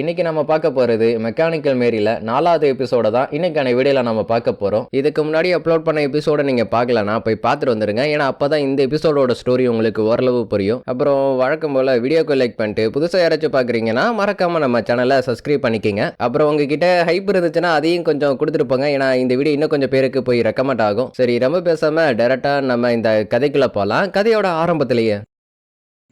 இன்னைக்கு நம்ம பார்க்க போகிறது மெக்கானிக்கல் மேரியில் நாலாவது எபிசோட தான். இன்னைக்கான வீடியோவில் நம்ம பார்க்க போகிறோம் இதுக்கு முன்னாடி அப்லோட் பண்ண எபிசோட நீங்கள் பார்க்கலனா போய் பார்த்துட்டு வந்துருங்க. ஏன்னா அப்பதான் இந்த எபிசோடோட ஸ்டோரி உங்களுக்கு ஓரளவு புரியும். அப்புறம் வழக்கம் போல வீடியோக்கு லைக் பண்ணிட்டு புதுசாக யாராச்சும் பார்க்குறீங்கன்னா மறக்காமல் நம்ம சேனலை சப்ஸ்கிரைப் பண்ணிக்கங்க. அப்புறம் உங்ககிட்ட ஹைப் இருந்துச்சுன்னா அதையும் கொஞ்சம் கொடுத்துருப்பாங்க ஏன்னா இந்த வீடியோ இன்னும் கொஞ்சம் பேருக்கு போய் ரெக்கமெண்ட் ஆகும். சரி ரொம்ப பேசாமல் டேரெக்டாக நம்ம இந்த கதைக்குள்ளே போகலாம் கதையோட ஆரம்பத்திலேயே.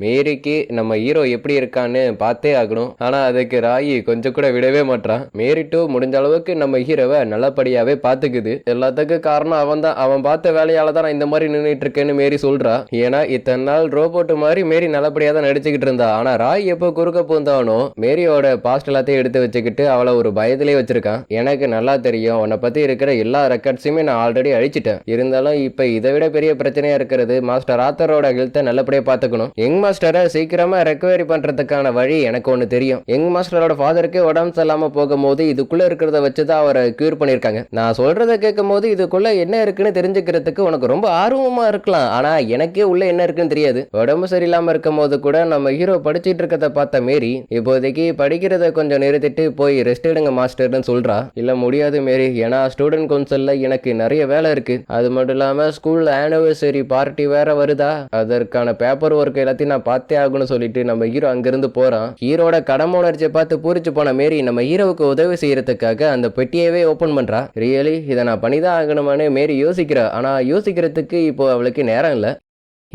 மேரிக்கு நம்ம ஹீரோ எப்படி இருக்கான்னு பார்த்தே ஆகணும். ஆனால் அதுக்கு ராயி கொஞ்சம் கூட விடவே மாட்டான் மேரி டூ முடிஞ்ச அளவுக்கு நம்ம ஹீரோவை நல்லபடியாகவே பார்த்துக்குது. எல்லாத்துக்கும் காரணம் அவன் தான். அவன் பார்த்த வேலையால் தான் நான் இந்த மாதிரி நின்றுட்டு இருக்கேன்னு மேரி சொல்கிறான் ஏன்னா இத்தனை நாள் ரோபோட் மாதிரி மேரி நல்லபடியாக தான் நடிச்சுக்கிட்டு இருந்தா. ஆனால் ராய் எப்போ குறுக்க பூந்தானோ மேரியோட பாஸ்ட் எல்லாத்தையும் எடுத்து வச்சுக்கிட்டு அவளை ஒரு பயத்திலே வச்சிருக்கான் எனக்கு நல்லா தெரியும். உன்னை பற்றி இருக்கிற எல்லா ரெக்கார்ட்ஸையுமே நான் ஆல்ரெடி அழிச்சிட்டேன். இருந்தாலும் இப்போ இதை விட பெரிய பிரச்சனையாக இருக்கிறது மாஸ்டர் ஆத்தரோட ஹெல்த்தை நல்லபடியாக பார்த்துக்கணும். எங்க மாஸ்டரை சீக்கிரமா ரெக்கவரி பண்ணுறதுக்கான வழி எனக்கு ஒன்று தெரியும். யங் மாஸ்டரோட ஃபாதருக்கு உடம்பு சரியில்லாமல் போகும்போது இதுக்குள்ளே இருக்கிறத வச்சு தான் அவரை க்யூர் பண்ணியிருக்காங்க. நான் சொல்கிறத கேட்கும்போது இதுக்குள்ளே என்ன இருக்குன்னு தெரிஞ்சுக்கிறதுக்கு உனக்கு ரொம்ப ஆர்வமாக இருக்கலாம். ஆனால் எனக்கே உள்ளே என்ன இருக்குன்னு தெரியாது. உடம்பு சரியில்லாமல் இருக்கும் போது கூட நம்ம ஹீரோ படிச்சிட்டு இருக்கிறத பார்த்த மேரி இப்போதைக்கு படிக்கிறத கொஞ்சம் நிறுத்திட்டு போய் ரெஸ்ட் எடுங்க மாஸ்டர்னு சொல்கிறா இல்லை முடியாது மேரி. ஏன்னா ஸ்டூடெண்ட் கவுன்சிலில் எனக்கு நிறைய வேலை இருக்குது அது மட்டும் இல்லாமல் ஸ்கூல் ஆனிவர்சரி பார்ட்டி வேற வருதா? அதற்கான பேப்பர் ஒர்க் எல்லாத்தையும் நான் பார்த்தே ஆகணும்னு சொல்லிட்டு நம்ம ஹீரோ அங்கிருந்து போறான். ஹீரோட கடமை உணர்ச்சியை பார்த்து பூரிச்சு போன மாரி நம்ம ஹீரோவுக்கு உதவி செய்யறதுக்காக அந்த பெட்டியவே ஓப்பன் பண்ணுறா ரியலி இதை நான் பண்ணிதான் ஆகணுமான்னு மாரி யோசிக்கிறா. ஆனா யோசிக்கிறதுக்கு இப்போ அவளுக்கு நேரம் இல்லை.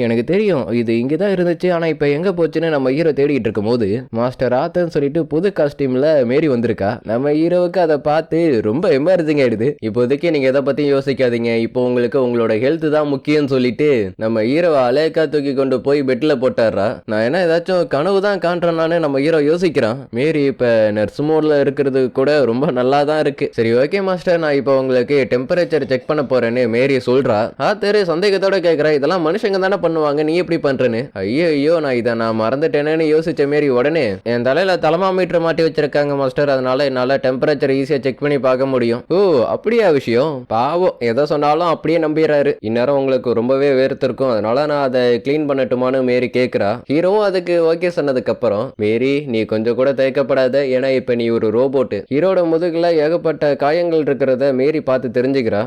எனக்கு தெரியும் இது இங்கே தான் இருந்துச்சு. ஆனால் இப்போ எங்கே போச்சுன்னு நம்ம ஹீரோ தேடிட்டு இருக்கும்போது மாஸ்டர் ஆத்தன்னு சொல்லிட்டு புது காஸ்டியூமில் மேரி வந்திருக்கா. நம்ம ஹீரோவுக்கு அதை பார்த்து ரொம்ப எம்பாரசிங் ஆயிடுது. இப்போதைக்கு நீங்கள் எதை பற்றியும் யோசிக்காதீங்க. இப்போ உங்களுக்கு உங்களோட ஹெல்த் தான் முக்கியம்னு சொல்லிட்டு நம்ம ஹீரோவை அலேக்கா தூக்கி கொண்டு போய் பெட்டில் போட்டாடுறா நான் என்ன ஏதாச்சும் கனவு தான் காண்றேன்னான்னு நம்ம ஹீரோ யோசிக்கிறான். மேரி இப்போ நர்ஸ் மோடில் இருக்கிறது கூட ரொம்ப நல்லா தான் இருக்கு. சரி ஓகே மாஸ்டர் நான் இப்போ உங்களுக்கு டெம்பரேச்சர் செக் பண்ண போறேன்னு மேரி சொல்றா. ஆத்தரு சந்தேகத்தோட கேட்குறா இதெல்லாம் மனுஷங்க தானே பண்ணுவாங்க? நீ எப்படி பண்றேன்னு? ஐயோ ஐயோ நான் இதை நான் மறந்துட்டேனேன்னு யோசிச்ச மாரி உடனே என் தலையில தலமாமீட்டர் மாட்டி வச்சிருக்காங்க மாஸ்டர். அதனால என்னால டெம்பரேச்சர் ஈஸியா செக் பண்ணி பார்க்க முடியும். ஓ அப்படியா விஷயம்? பாவம் எதை சொன்னாலும் அப்படியே நம்பிடுறாரு இந்நேரம் உங்களுக்கு ரொம்பவே வேர்த்திருக்கும் அதனால நான் அதை க்ளீன் பண்ணட்டுமான்னு மேரி கேட்குறா ஹீரோவும் அதுக்கு ஓகே சொன்னதுக்கு அப்புறம் மேரி நீ கொஞ்சம் கூட தயக்கப்படாத. ஏன்னா இப்ப நீ ஒரு ரோபோட்டு ஹீரோட முதுகுல ஏகப்பட்ட காயங்கள் இருக்கிறத மேரி பார்த்து தெரிஞ்சுக்கிறா.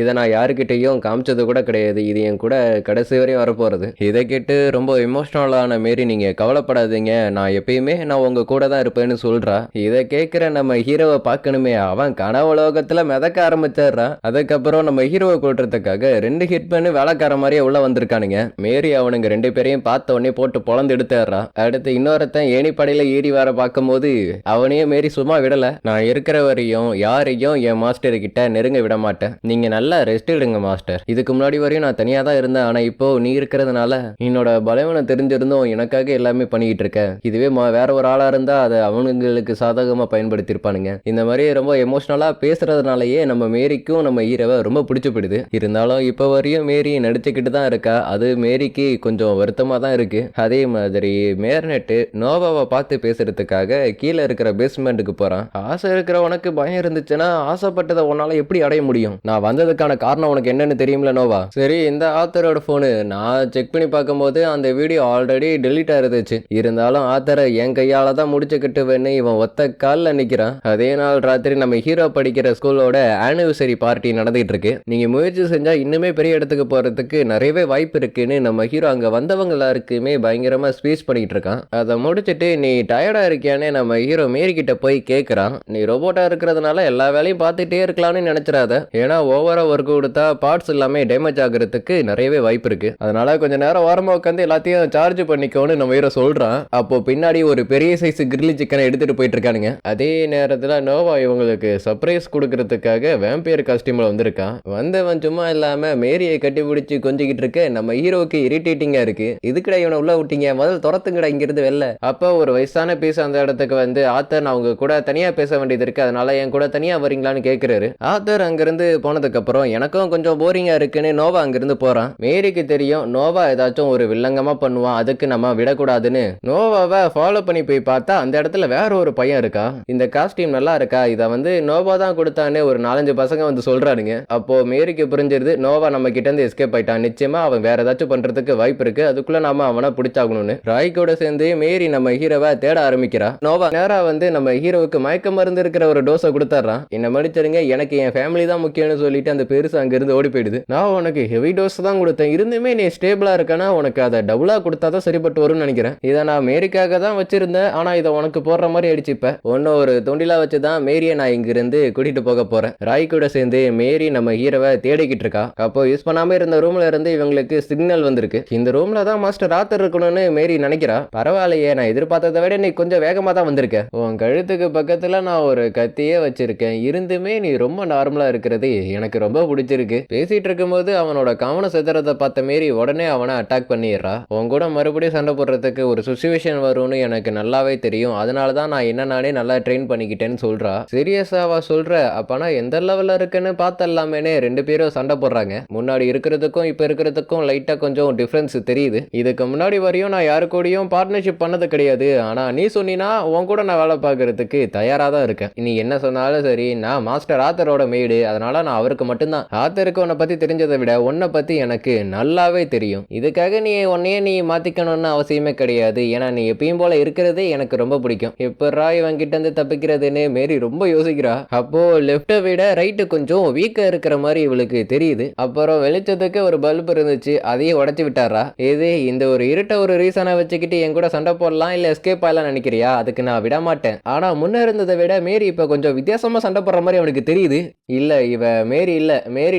இதை நான் யாருக்கிட்டேயும் காமிச்சது கூட கிடையாது. இது என் கூட கடைசி வரையும் வரப்போகிறது இதை கேட்டு ரொம்ப இமோஷ்னலான மாரி நீங்கள் கவலைப்படாதீங்க. நான் எப்பயுமே நான் உங்கள் கூட தான் இருப்பேன்னு சொல்கிறா இதை கேட்குற நம்ம ஹீரோவை பார்க்கணுமே. அவன் கனவுலோகத்தில் மிதக்க ஆரம்பிச்சிடுறான் அதுக்கப்புறம் நம்ம ஹீரோவை கூட்டுறதுக்காக ரெண்டு ஹிட் பண்ணி வேலைக்கார மாதிரியே உள்ளே வந்திருக்கானுங்க. மேரி அவனுங்க ரெண்டு பேரையும் பார்த்த உடனே போட்டு பொழந்து எடுத்துடுறான் அடுத்து இன்னொருத்தன் ஏணிப்படையில் ஏறி வர பார்க்கும்போது அவனையும் மேரி சும்மா விடலை. நான் இருக்கிற வரையும் யாரையும் என் மாஸ்டர் கிட்ட நெருங்க விட மாட்டேன். நீங்கள் நல்லா ரெஸ்ட் எடுங்க மாஸ்டர் இதுக்கு முன்னாடி வரையும் நான் தனியாக தான் இருந்தேன். ஆனால் இப்போ நீ இருக்கிறதுனால என்னோட பலவீனம் தெரிஞ்சிருந்தும் எனக்காக எல்லாமே பண்ணிக்கிட்டு இருக்க. இதுவே வேற ஒரு ஆளாக இருந்தால் அதை அவனுங்களுக்கு சாதகமாக பயன்படுத்தியிருப்பானுங்க. இந்த மாதிரி ரொம்ப எமோஷ்னலாக பேசுறதுனாலயே நம்ம மேரிக்கும் நம்ம ஈரவை ரொம்ப பிடிச்சி போயிடுது இருந்தாலும் இப்போ வரையும் மேரி நடிச்சுக்கிட்டு தான் இருக்கா. அது மேரிக்கு கொஞ்சம் வருத்தமாக தான் இருக்கு. அதே மாதிரி மேர்னெட்டு நோவாவை பார்த்து பேசுறதுக்காக கீழே இருக்கிற பேஸ்மெண்ட்டுக்கு போகிறான் ஆசை இருக்கிற உனக்கு பயம் இருந்துச்சுன்னா ஆசைப்பட்டதை உன்னால எப்படி அடைய முடியும்? நான் வந்ததுக்கான காரணம் உனக்கு என்னன்னு தெரியும்ல நோவா? சரி இந்த ஆத்தரோட ஃபோனு நான் செக் பண்ணி பார்க்கும்போது அந்த வீடியோ ஆல்ரெடி டெலீட் ஆயிருந்துச்சு. இருந்தாலும் ஆத்தரை என் கையால தான் முடிச்சுக்கிட்டுவேன்னு இவன் ஒத்த காலில் நிற்கிறான் அதே நாள் ராத்திரி நம்ம ஹீரோ படிக்கிற ஸ்கூலோட ஆனிவர்சரி பார்ட்டி நடந்துகிட்டு இருக்கு. நீங்க முயற்சி செஞ்சா இன்னுமே பெரிய இடத்துக்கு போறதுக்கு நிறையவே வாய்ப்பு இருக்குன்னு நம்ம ஹீரோ அங்க வந்தவங்க எல்லாருக்குமே பயங்கரமா ஸ்பீச் பண்ணிட்டு இருக்கான். அதை முடிச்சுட்டு நீ டயர்டா இருக்கியானே நம்ம ஹீரோ மேரி கிட்ட போய் கேட்குறான் நீ ரோபோட்டா இருக்கிறதுனால எல்லா வேலையும் பார்த்துட்டே இருக்கலாம்னு நினைச்சிடாத. ஏன்னா ஓவர் ஒர்க் கொடுத்தா பார்ட்ஸ் எல்லாமே டேமேஜ் ஆகுறதுக்கு நிறையவே வாய்ப்பு இருக்கு. அதனால கொஞ்ச நேரம் ஓரமாக உட்காந்து எல்லாத்தையும் சார்ஜ் பண்ணிக்கோன்னு நம்ம ஹீரோ சொல்கிறான் அப்போ பின்னாடி ஒரு பெரிய சைஸ் கிரில்லி சிக்கனை எடுத்துகிட்டு போயிட்டு இருக்கானுங்க. அதே நேரத்தில் நோவா இவங்களுக்கு சர்ப்ரைஸ் கொடுக்கறதுக்காக வேம்பியர் காஸ்டியூமில் வந்திருக்கான். வந்தவன் சும்மா இல்லாமல் மேரியை கட்டி பிடிச்சி கொஞ்சிக்கிட்டு இருக்க நம்ம ஹீரோவுக்கு இரிட்டேட்டிங்காக இருக்கு. இதுக்கட இவனை உள்ள விட்டீங்க? முதல்ல துரத்துங்கடா இங்கிருந்து வெளில. அப்போ ஒரு வயசான பீஸ் அந்த இடத்துக்கு வந்து ஆத்தர் நான் அவங்க கூட தனியாக பேச வேண்டியது இருக்கு. அதனால என் கூட தனியாக வரீங்களான்னு கேட்குறாரு ஆத்தர் அங்கேருந்து போனதுக்கு அதுக்கப்புறம் எனக்கும் கொஞ்சம் போரிங்காக இருக்குன்னு நோவா அங்கிருந்து போகிறான் மேரிக்கு தெரியும் நோவா ஏதாச்சும் ஒரு வில்லங்கமாக பண்ணுவான் அதுக்கு நம்ம விடக்கூடாதுன்னு. நோவாவை ஃபாலோ பண்ணி போய் பார்த்தா அந்த இடத்துல வேற ஒரு பையன் இருக்கா? இந்த காஸ்டியூம் நல்லா இருக்கா? இதை வந்து நோவா தான் கொடுத்தான்னு ஒரு நாலஞ்சு பசங்க வந்து சொல்கிறாருங்க அப்போ மேரிக்கு புரிஞ்சிருது நோவா நம்ம கிட்டேருந்து எஸ்கேப் ஆயிட்டான். நிச்சயமாக அவன் வேற ஏதாச்சும் பண்ணுறதுக்கு வாய்ப்பு இருக்குது அதுக்குள்ளே நம்ம அவனை பிடிச்சாகணும்னு. ராய் கூட சேர்ந்து மேரி நம்ம ஹீரோவை தேட ஆரம்பிக்கிறா. நோவா நேரா வந்து நம்ம ஹீரோவுக்கு மயக்க மருந்து இருக்கிற ஒரு டோஸை கொடுத்துட்றான் என்ன மன்னிச்சிருங்க எனக்கு என் ஃபேமிலி தான் முக்கியம்னு சொல்லிட்டு அந்த பெருசு அங்கிருந்து ஓடி போயிடுது. நான் உனக்கு ஹெவி டோஸ் தான் கொடுத்தேன். இருந்துமே நீ ஸ்டேபிளாக இருக்கனா உனக்கு அதை டபுளா கொடுத்தா தான் சரிப்பட்டு வரும்னு நினைக்கிறேன். இதை நான் மேரிக்காக தான் வச்சிருந்தேன். ஆனால் இதை உனக்கு போடுற மாதிரி ஆயிடுச்சு இப்போ. ஒன்று ஒரு தொண்டிலா வச்சு தான் மேரியை நான் இங்கிருந்து கூட்டிகிட்டு போக போறேன். ராய் கூட சேர்ந்து மேரி நம்ம ஹீரோவை தேடிக்கிட்டு இருக்கா. அப்போ யூஸ் பண்ணாமல் இருந்த ரூமில் இருந்து இவங்களுக்கு சிக்னல் வந்திருக்கு. இந்த ரூமில் தான் மாஸ்டர் ராத்தர் இருக்கணும்னு மேரி நினைக்கிறா. பரவாயில்லையே நான் எதிர்பார்த்ததை விட நீ கொஞ்சம் வேகமாக தான் வந்திருக்கேன் உன் கழுத்துக்கு பக்கத்தில் நான் ஒரு கத்தியே வச்சிருக்கேன். இருந்துமே நீ ரொம்ப நார்மலாக இருக்கிறது எனக்கு ரொம்ப பிடிச்சிருக்கு. பேசிட்டு இருக்கும்போது அவனோட கவனம் சிதறத்தை பார்த்த மாரி உடனே அவனை அட்டாக் பண்ணிடுறா. உன் கூட மறுபடியும் சண்டை போடுறதுக்கு ஒரு சுச்சுவேஷன் வரும்னு எனக்கு நல்லாவே தெரியும். அதனால தான் நான் என்ன நானே நல்லா ட்ரெயின் பண்ணிக்கிட்டேன்னு சொல்றா. சீரியஸாவா சொல்ற அப்பனா எந்த லெவல்ல இருக்குன்னு பார்த்தல்லாமேனே ரெண்டு பேரும் சண்டை போடுறாங்க. முன்னாடி இருக்கிறதுக்கும் இப்போ இருக்கிறதுக்கும் லைட்டாக கொஞ்சம் டிஃப்ரென்ஸ் தெரியுது. இதுக்கு முன்னாடி வரையும் நான் யாரு கூடயும் பார்ட்னர்ஷிப் பண்ணது கிடையாது. ஆனால் நீ சொன்னினா உன் கூட நான் வேலை பார்க்கறதுக்கு தயாராக தான் இருக்கேன். நீ என்ன சொன்னாலும் சரி நான் மாஸ்டர் ஆத்தரோட மெய்டு அதனால நான் அவருக்கு மட்டும் மட்டும்தான். ஆத்தருக்கு உன்னை பத்தி தெரிஞ்சதை விட உன்னை பத்தி எனக்கு நல்லாவே தெரியும். இதுக்காக நீ உன்னையே நீ மாத்திக்கணும்னு அவசியமே கிடையாது. ஏன்னா நீ எப்பயும் போல இருக்கிறதே எனக்கு ரொம்ப பிடிக்கும். எப்படா இவன் கிட்ட இருந்து தப்பிக்கிறதுன்னு மேரி ரொம்ப யோசிக்கிறா. அப்போ லெஃப்ட்டை விட ரைட்டு கொஞ்சம் வீக்கா இருக்கிற மாதிரி இவளுக்கு தெரியுது. அப்புறம் வெளிச்சத்துக்கு ஒரு பல்ப் இருந்துச்சு. அதையும் உடச்சி விட்டாரா? இது இந்த ஒரு இருட்ட ஒரு ரீசனை வச்சுக்கிட்டு என் கூட சண்டை போடலாம் இல்ல எஸ்கேப் ஆகலாம் நினைக்கிறியா? அதுக்கு நான் விட மாட்டேன் ஆனா முன்ன இருந்ததை விட மேரி இப்ப கொஞ்சம் வித்தியாசமா சண்டை போடுற மாதிரி அவனுக்கு தெரியுது. இல்லை இவ மேரி இல்லை. மேரி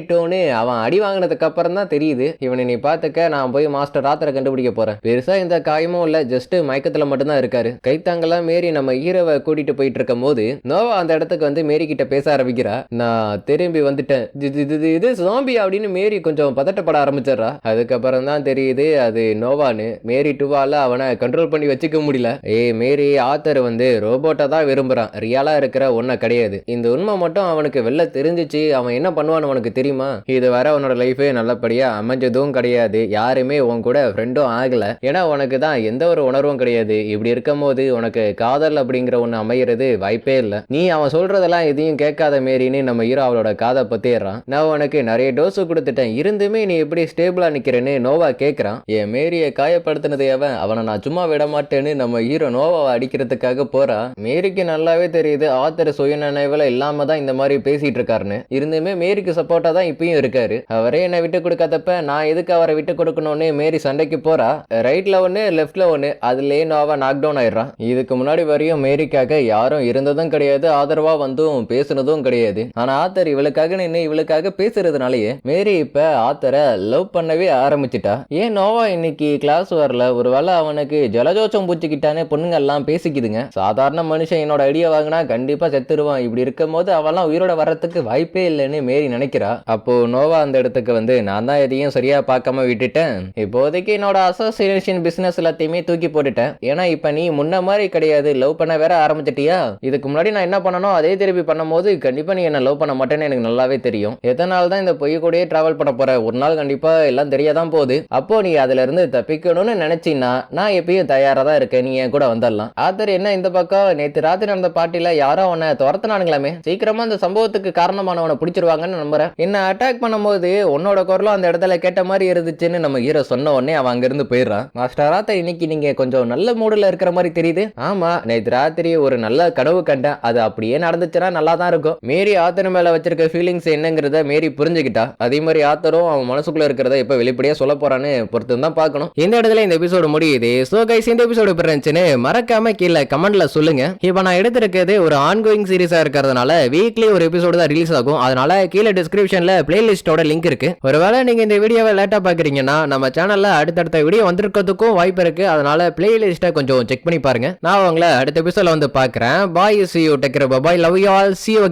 அவன் அடி வாங்கினதுக்கு அப்புறம் தான் தெரியுது. இவனை நீ பார்த்துக்க நான் போய் மாஸ்டர் ராத்திர கண்டுபிடிக்க போறேன். பெருசா இந்த காயமும் இல்ல ஜஸ்ட் மயக்கத்துல மட்டும்தான் இருக்காரு. கைத்தாங்கெல்லாம் மேரி நம்ம ஹீரோவை கூட்டிட்டு போயிட்டு இருக்கும் போது நோவா அந்த இடத்துக்கு வந்து மேரி கிட்ட பேச ஆரம்பிக்கிறா. நான் திரும்பி வந்துட்டேன். இது இது அப்படின்னு மேரி கொஞ்சம் பதட்டப்பட ஆரம்பிச்சிடுறா. அதுக்கப்புறம் தான் தெரியுது அது நோவான்னு. மேரி டுவால அவனை கண்ட்ரோல் பண்ணி வச்சுக்க முடியல. ஏய் மேரி ஆத்தர் வந்து ரோபோட்டை தான் விரும்புறான். ரியலா இருக்கிற ஒன்றை கிடையாது. இந்த உண்மை மட்டும் அவனுக்கு வெளில தெரிஞ்சிச்சு அவன் என்ன பண்ணுவான்னு உனக்கு தெரியுமா? இது வர உன்னோட லைஃபே நல்லபடியா அமைஞ்சதும் கிடையாது. யாருமே உன் கூட ஃப்ரெண்டும் ஆகல. ஏன்னா உனக்கு தான் எந்த ஒரு உணர்வும் கிடையாது. இப்படி இருக்கும் போது உனக்கு காதல் அப்படிங்கிற ஒன்று அமையிறது வாய்ப்பே இல்லை. நீ அவன் சொல்றதெல்லாம் எதையும் கேட்காத மேரின்னு நம்ம ஹீரோ அவளோட காதை பத்திடுறான். நான் உனக்கு நிறைய டோஸ் கொடுத்துட்டேன். இருந்துமே நீ எப்படி ஸ்டேபிளா நிக்கிறேன்னு நோவா கேட்கறான் என் மேரியை காயப்படுத்தினது அவன் அவனை நான் சும்மா விட மாட்டேன்னு நம்ம ஹீரோ நோவாவை அடிக்கிறதுக்காக போறா. மேரிக்கு நல்லாவே தெரியுது. ஆத்தர் சுயநினைவுல இல்லாம தான் இந்த மாதிரி பேசிட்டு இருக்காருன்னு. இருந்துமே மேரிக்கு சப்போர்ட்டா தான் இப்பயும் இருக்காரு. அவரே என்னை விட்டு கொடுக்காதப்ப நான் எதுக்கு அவரை விட்டு கொடுக்கணும்னு மேரி சண்டைக்கு போறா? ரைட்ல ஒன்று லெஃப்ட்ல ஒன்று அதுலயே நோவா நாக் டவுன் ஆயிடுறான். இதுக்கு முன்னாடி வரையும் மேரிக்காக யாரும் இருந்ததும் கிடையாது ஆதரவா வந்தும் பேசுனதும் கிடையாது. ஆனா ஆத்தர் இவளுக்காக நின்று இவளுக்காக பேசுறதுனாலயே மேரி இப்ப ஆத்தரை லவ் பண்ணவே ஆரம்பிச்சிட்டா. ஏன் நோவா இன்னைக்கு கிளாஸ் வரல? ஒருவேளை அவனுக்கு ஜலஜோச்சம் பூச்சிக்கிட்டானே பொண்ணுங்க எல்லாம் பேசிக்குதுங்க. சாதாரண மனுஷன் என்னோட ஐடியா வாங்கினா கண்டிப்பா செத்துருவான். இப்படி இருக்கும் போது அவெல்லாம் உயிரோட வர்றதுக்கு வாய்ப்பே இல்லைன்னு மேரி நினைக்கிறா. அப்போ நோவா அந்த இடத்துக்கு வந்து நான் தான் எதையும் சரியா பார்க்காம விட்டுட்டேன். இப்போதைக்கு என்னோட அசோசியேஷன் பிசினஸ் எல்லாத்தையுமே தூக்கி போட்டுட்டேன். ஏன்னா இப்ப நீ முன்ன மாதிரி கிடையாது. லவ் பண்ண வேற ஆரம்பிச்சிட்டியா? இதுக்கு முன்னாடி நான் என்ன பண்ணனோ அதே திருப்பி பண்ணும்போது கண்டிப்பா நீ என்ன லவ் பண்ண மாட்டேன்னு எனக்கு நல்லாவே தெரியும். எதனால தான் இந்த பொய் கூடயே டிராவல் பண்ண போற? ஒரு நாள் கண்டிப்பா எல்லாம் தெரியாதான் போகுது. அப்போ நீ அதுல இருந்து தப்பிக்கணும்னு நினைச்சீன்னா நான் எப்பயும் தயாரா தான் இருக்கேன். நீ என் கூட வந்துடலாம் ஆத்தர் என்ன இந்த பக்கம்? நேத்து ராத்திரி நடந்த பாட்டில யாரோ உன்னை துரத்தினானுங்களாமே. சீக்கிரமா அந்த சம்பவத்துக்கு காரணமானவனை பிடிச்சிருவாங்கன்னு நம்புறேன். என்ன அட்டாக் பண்ணும்போது உன்னோட குரலும் அந்த இடத்துல கேட்ட மாதிரி இருந்துச்சுன்னு நம்ம ஹீரோ சொன்ன உடனே அவன் அங்கிருந்து போயிடுறான். மாஸ்டர் இன்னைக்கு நீங்க கொஞ்சம் நல்ல மூடில் இருக்கிற மாதிரி தெரியுது. ஆமா நேற்று ராத்திரி ஒரு நல்ல கனவு கண்டேன். அது அப்படியே நடந்துச்சுன்னா நல்லா தான் இருக்கும். மேரி ஆத்தர் மேல வச்சிருக்க ஃபீலிங்ஸ் என்னங்கிறத மேரி புரிஞ்சுக்கிட்டா. அதே மாதிரி ஆத்தரும் அவன் மனசுக்குள்ள இருக்கிறத இப்ப வெளிப்படையா சொல்ல போறான்னு பொறுத்து தான் பார்க்கணும். இந்த இடத்துல இந்த எபிசோடு முடியுது. சோ கைஸ் இந்த எபிசோடு எப்படி இருந்துச்சுன்னு மறக்காம கீழே கமெண்ட்ல சொல்லுங்க. இப்போ நான் எடுத்திருக்கிறது ஒரு ஆன்கோயிங் சீரிஸா இருக்கிறதுனால வீக்லி ஒரு எபிசோடு தான் ரிலீஸ் ஆகும். அதனால கீழே டிஸ்கிரிப்ஷன்ல பிளேலிஸ்டோட லிங்க் இருக்கு. ஒருவேளை நீங்க இந்த வீடியோவை லேட்டா பாக்குறீங்கன்னா நம்ம சேனல்ல அடுத்தடுத்த வீடியோ வந்திருக்கிறதுக்கும் வாய்ப்பு இருக்கு. அதனால பிளேலிஸ்ட்டை கொஞ்சம் செக் பண்ணி பாருங்க. நான் உங்களை அடுத்த எபிசோட வந்து பாக்குறேன் bye see you take care bye love you all see you